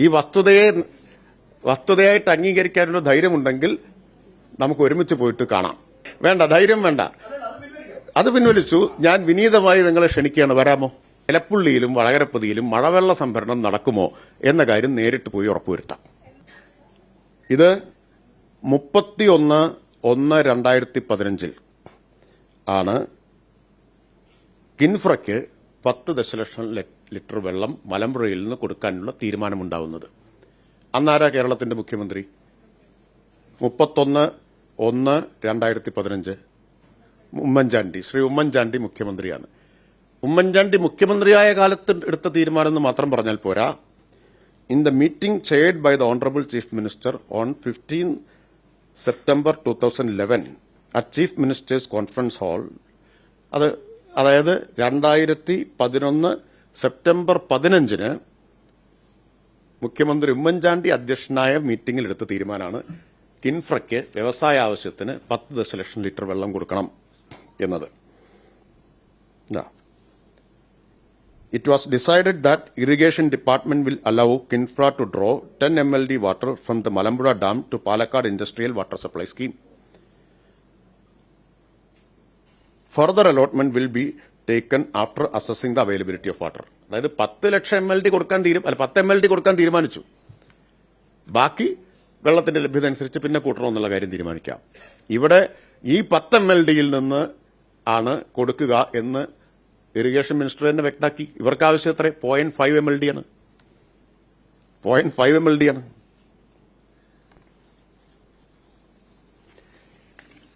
ഈ വസ്തുതയെ വസ്തുതയായിട്ട് അംഗീകരിക്കാനുള്ള ധൈര്യമുണ്ടെങ്കിൽ നമുക്ക് ഒരുമിച്ച് പോയിട്ട് കാണാം. വേണ്ട ധൈര്യം വേണ്ട. അത് പിൻവലിച്ചു. ഞാൻ വിനീതമായി നിങ്ങളെ ക്ഷണിക്കുകയാണ്. വരാമോ? ഇലപ്പുള്ളിയിലും വളകരപ്പതിയിലും മഴവെള്ള സംഭരണം നടക്കുമോ എന്ന കാര്യം നേരിട്ട് പോയി ഉറപ്പുവരുത്താം. ഇത് മുപ്പത്തിയൊന്ന് ഒന്ന് രണ്ടായിരത്തി പതിനഞ്ചിൽ ആണ്. കിൻഫ്രയ്ക്ക് പത്ത് ദശലക്ഷം ലിറ്റർ വെള്ളം മലമ്പുഴയിൽ നിന്ന് കൊടുക്കാനുള്ള തീരുമാനമുണ്ടാവുന്നത്. അന്നാരാ കേരളത്തിന്റെ മുഖ്യമന്ത്രി? മുപ്പത്തൊന്ന് ഒന്ന് രണ്ടായിരത്തി പതിനഞ്ച് ഉമ്മൻചാണ്ടി. ശ്രീ ഉമ്മൻചാണ്ടി മുഖ്യമന്ത്രിയാണ്. ഉമ്മൻചാണ്ടി മുഖ്യമന്ത്രിയായ കാലത്ത് എടുത്ത തീരുമാനം എന്ന് മാത്രം പറഞ്ഞാൽ പോരാ. In the meeting chaired by the honourable chief minister on fifteen September two thousand eleven at chief minister's conference hall അത് അതായത് രണ്ടായിരത്തി പതിനൊന്ന് സെപ്റ്റംബർ പതിനഞ്ചിന് മുഖ്യമന്ത്രി ഉമ്മൻചാണ്ടി അധ്യക്ഷനായ മീറ്റിംഗിൽ എടുത്ത തീരുമാനമാണ് കിൻഫ്രയ്ക്ക് വ്യവസായ ആവശ്യത്തിന് പത്ത് ദശലക്ഷം ലിറ്റർ വെള്ളം കൊടുക്കണം എന്നത് It was decided that irrigation department will allow Kinfra to draw 10 MLD water from the Malambura Dam to Palakkad Industrial Water Supply Scheme. Further allotment will be taken after assessing the availability of water അതായത് പത്ത് ലക്ഷം M L D കൊടുക്കാൻ തീരും അല്ല പത്ത് M L D കൊടുക്കാൻ തീരുമാനിച്ചു. ബാക്കി വെള്ളത്തിന്റെ ലഭ്യത അനുസരിച്ച് പിന്നെ കൂട്ടണമെന്നുള്ള കാര്യം തീരുമാനിക്കാം. ഇവിടെ ഈ പത്ത് എം എൽ ഡിയിൽ നിന്ന് ആണ് കൊടുക്കുക എന്ന് ഇറിഗേഷൻ മിനിസ്റ്റർ തന്നെ വ്യക്താക്കി ഇവർക്ക് ആവശ്യം എത്ര point five M L D ആണ്. Point five M L D ആണ്.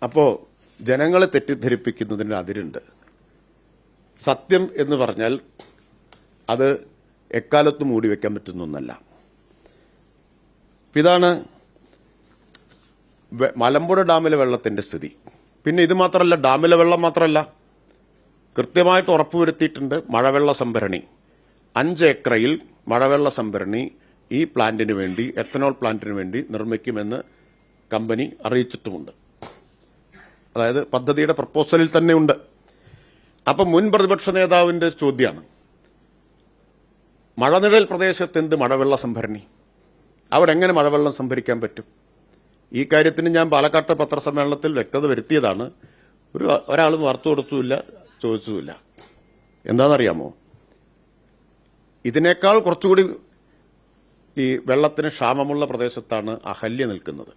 അപ്പോ ജനങ്ങളെ തെറ്റിദ്ധരിപ്പിക്കുന്നതിന് അതിരുണ്ട്. സത്യം എന്ന് പറഞ്ഞാൽ അത് എക്കാലത്തും മൂടി വയ്ക്കാൻ പറ്റുന്ന ഒന്നല്ല. ഇതാണ് മലമ്പുഴ ഡാമിലെ വെള്ളത്തിന്റെ സ്ഥിതി. പിന്നെ ഇത് മാത്രമല്ല ഡാമിലെ വെള്ളം മാത്രമല്ല. കൃത്യമായിട്ട് ഉറപ്പുവരുത്തിയിട്ടുണ്ട് മഴവെള്ള സംഭരണി. അഞ്ച് ഏക്കറയിൽ മഴവെള്ള സംഭരണി ഈ പ്ലാന്റിന് വേണ്ടി എത്തനോൾ പ്ലാന്റിന് വേണ്ടി നിർമ്മിക്കുമെന്ന് കമ്പനി അറിയിച്ചിട്ടുമുണ്ട്. അതായത് പദ്ധതിയുടെ പ്രപ്പോസലിൽ തന്നെ ഉണ്ട്. അപ്പൊ മുൻ പ്രതിപക്ഷ നേതാവിന്റെ ചോദ്യമാണ് മഴനിഴൽ പ്രദേശത്ത് എന്ത് മഴവെള്ള സംഭരണി? അവിടെ എങ്ങനെ മഴവെള്ളം സംഭരിക്കാൻ പറ്റും? ഈ കാര്യത്തിന് ഞാൻ പാലക്കാട്ടെ പത്രസമ്മേളനത്തിൽ വ്യക്തത വരുത്തിയതാണ്. ഒരു ഒരാളും വാർത്തു കൊടുത്തുമില്ല ചോദിച്ചതുമില്ല എന്താണെന്നറിയാമോ? ഇതിനേക്കാൾ കുറച്ചുകൂടി ഈ വെള്ളത്തിന് ക്ഷാമമുള്ള പ്രദേശത്താണ് അഹല്യ നിൽക്കുന്നത്.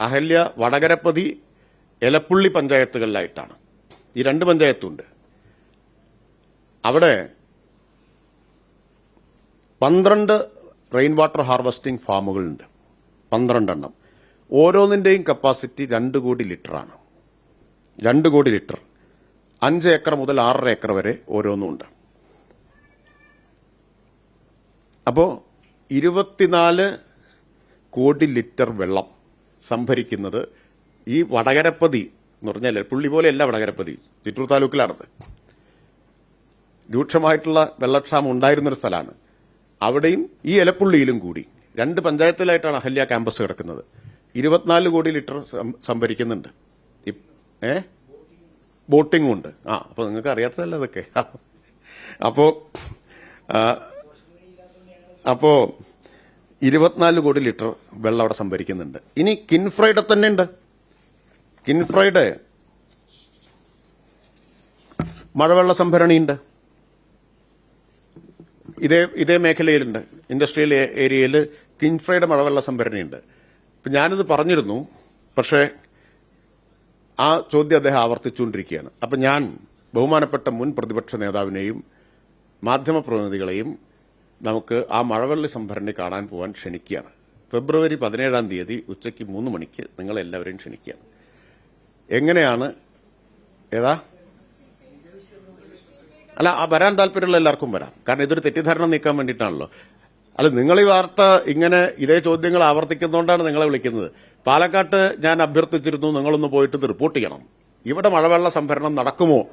അഹല്യ വടകരപ്പതി എലപ്പുള്ളി പഞ്ചായത്തുകളിലായിട്ടാണ്. ഈ രണ്ട് പഞ്ചായത്തുണ്ട്. അവിടെ പന്ത്രണ്ട് റെയിൻ വാട്ടർ ഹാർവസ്റ്റിംഗ് ഫാമുകളുണ്ട്. പന്ത്രണ്ടെണ്ണം. ഓരോന്നിന്റെയും കപ്പാസിറ്റി രണ്ട് കോടി ലിറ്ററാണ്. രണ്ട് കോടി ലിറ്റർ. അഞ്ച് ഏക്കർ മുതൽ ആറര ഏക്കർ വരെ ഓരോന്നുമുണ്ട്. അപ്പോ ഇരുപത്തിനാല് കോടി ലിറ്റർ വെള്ളം സംഭരിക്കുന്നത് ഈ വടകരപ്പതി എന്ന് പറഞ്ഞാൽ പുള്ളി പോലെയല്ല വടകരപ്പതി ചിറ്റൂർ താലൂക്കിലാണത്. രൂക്ഷമായിട്ടുള്ള വെള്ളക്ഷാമം ഉണ്ടായിരുന്നൊരു സ്ഥലമാണ്. അവിടെയും ഈ എലപ്പുള്ളിയിലും കൂടി രണ്ട് പഞ്ചായത്തിലായിട്ടാണ് അഹല്യ ക്യാമ്പസ് കിടക്കുന്നത്. ഇരുപത്തിനാല് കോടി ലിറ്റർ സംഭരിക്കുന്നുണ്ട്. ഏ? ബോട്ടിങ്ങും ഉണ്ട്. ആ അപ്പോൾ നിങ്ങൾക്ക് അറിയാത്തതല്ല അതൊക്കെ. അപ്പോൾ അപ്പോൾ അപ്പോ ഇരുപത്തിനാല് കോടി ലിറ്റർ വെള്ളം അവിടെ സംഭരിക്കുന്നുണ്ട്. ഇനി കിൻഫ്രൈഡ തന്നെ ഉണ്ട്. കിൻഫ്രൈഡ് മഴവെള്ള സംഭരണിയുണ്ട്. ഇതേ ഇതേ മേഖലയിലുണ്ട്. ഇൻഡസ്ട്രിയൽ ഏരിയയിൽ കിൻഫ്രയുടെ മഴവെള്ള സംഭരണിയുണ്ട്. ഇപ്പം ഞാനിത് പറഞ്ഞിരുന്നു പക്ഷേ ആ ചോദ്യം അദ്ദേഹം ആവർത്തിച്ചുകൊണ്ടിരിക്കുകയാണ്. അപ്പം ഞാൻ ബഹുമാനപ്പെട്ട മുൻ പ്രതിപക്ഷ നേതാവിനെയും മാധ്യമപ്രതിനിധികളെയും നമുക്ക് ആ മഴവെള്ള സംഭരണി കാണാൻ പോകാൻ ക്ഷണിക്കുകയാണ്. ഫെബ്രുവരി പതിനേഴാം തീയതി ഉച്ചയ്ക്ക് മൂന്ന് മണിക്ക് നിങ്ങളെല്ലാവരെയും ക്ഷണിക്കുകയാണ്. എങ്ങനെയാണ്? ഏതാ? അല്ല ആ വരാൻ താല്പര്യമുള്ള എല്ലാവർക്കും വരാം. കാരണം ഇതൊരു തെറ്റിദ്ധാരണ നീക്കാൻ വേണ്ടിയിട്ടാണല്ലോ. അല്ല നിങ്ങൾ ഈ വാർത്ത ഇങ്ങനെ ഇതേ ചോദ്യങ്ങൾ ആവർത്തിക്കുന്നതുകൊണ്ടാണ് നിങ്ങളെ വിളിക്കുന്നത്. പാലക്കാട്ട് ഞാൻ അഭ്യർത്ഥിച്ചിരുന്നു നിങ്ങളൊന്ന് പോയിട്ട് ഇത് റിപ്പോർട്ട് ചെയ്യണം. ഇവിടെ മഴവെള്ള സംഭരണം നടക്കുമോ?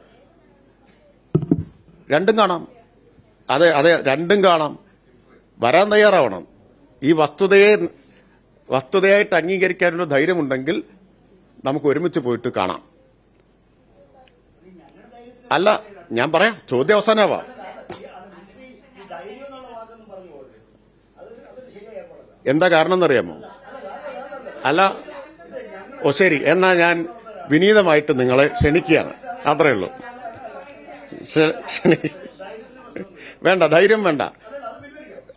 രണ്ടും കാണാം. അതെ അതെ രണ്ടും കാണാം. വരാൻ തയ്യാറാവണം. ഈ വസ്തുതയെ വസ്തുതയായിട്ട് അംഗീകരിക്കാനുള്ള ധൈര്യമുണ്ടെങ്കിൽ നമുക്ക് ഒരുമിച്ച് പോയിട്ട് കാണാം. അല്ല ഞാൻ പറയാം ചോദ്യം അവസാനമാവാം. എന്താ കാരണം എന്നറിയാമോ അല്ല ഓ ശരി എന്നാ ഞാൻ വിനീതമായിട്ട് നിങ്ങളെ ക്ഷണിക്കുകയാണ്. അത്രേ ഉള്ളൂ. വേണ്ട ധൈര്യം വേണ്ട.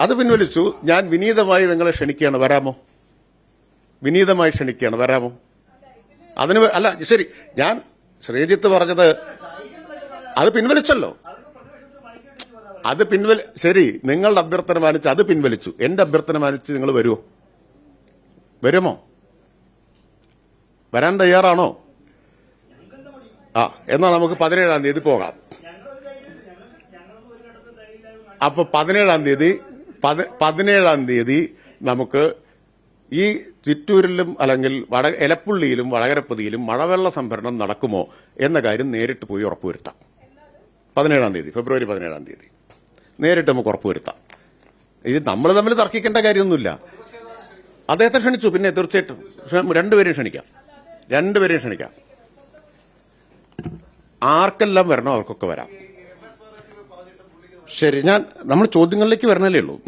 അത് പിൻവലിച്ചു ഞാൻ വിനീതമായി നിങ്ങളെ ക്ഷണിക്കുകയാണ് വരാമോ? വിനീതമായി ക്ഷണിക്കുകയാണ് വരാമോ? അതിന് അല്ല ശരി ഞാൻ ശ്രീജിത്ത് പറഞ്ഞത് അത് പിൻവലിച്ചല്ലോ. അത് പിൻവലി ശരി നിങ്ങളുടെ അഭ്യർത്ഥന മാനിച്ച് അത് പിൻവലിച്ചു. എന്റെ അഭ്യർത്ഥന മാനിച്ച് നിങ്ങൾ വരുമോ വരുമോ? വരാൻ തയ്യാറാണോ? ആ എന്നാ നമുക്ക് പതിനേഴാം തീയതി പോകാം. അപ്പൊ പതിനേഴാം തീയതി പതി- പതിനേഴാം തീയതി നമുക്ക് ഈ ചിറ്റൂരിലും അല്ലെങ്കിൽ വട എലപ്പുള്ളിയിലും വടകരപ്പതിയിലും മഴവെള്ള സംഭരണം നടക്കുമോ എന്ന കാര്യം നേരിട്ട് പോയി ഉറപ്പുവരുത്താം. പതിനേഴാം തീയതി ഫെബ്രുവരി പതിനേഴാം തീയതി. നേരിട്ട് നമുക്ക് ഉറപ്പുവരുത്താം. ഇത് നമ്മൾ തമ്മിൽ തർക്കിക്കേണ്ട കാര്യമൊന്നുമില്ല. അദ്ദേഹത്തെ ക്ഷണിച്ചു പിന്നെ തീർച്ചയായിട്ടും രണ്ടുപേരെയും ക്ഷണിക്കാം. രണ്ടുപേരെയും ക്ഷണിക്കാം. ആർക്കെല്ലാം വരണോ അവർക്കൊക്കെ വരാം. ശരി ഞാൻ നമ്മൾ ചോദ്യങ്ങളിലേക്ക് വരണല്ലേ ഉള്ളൂ.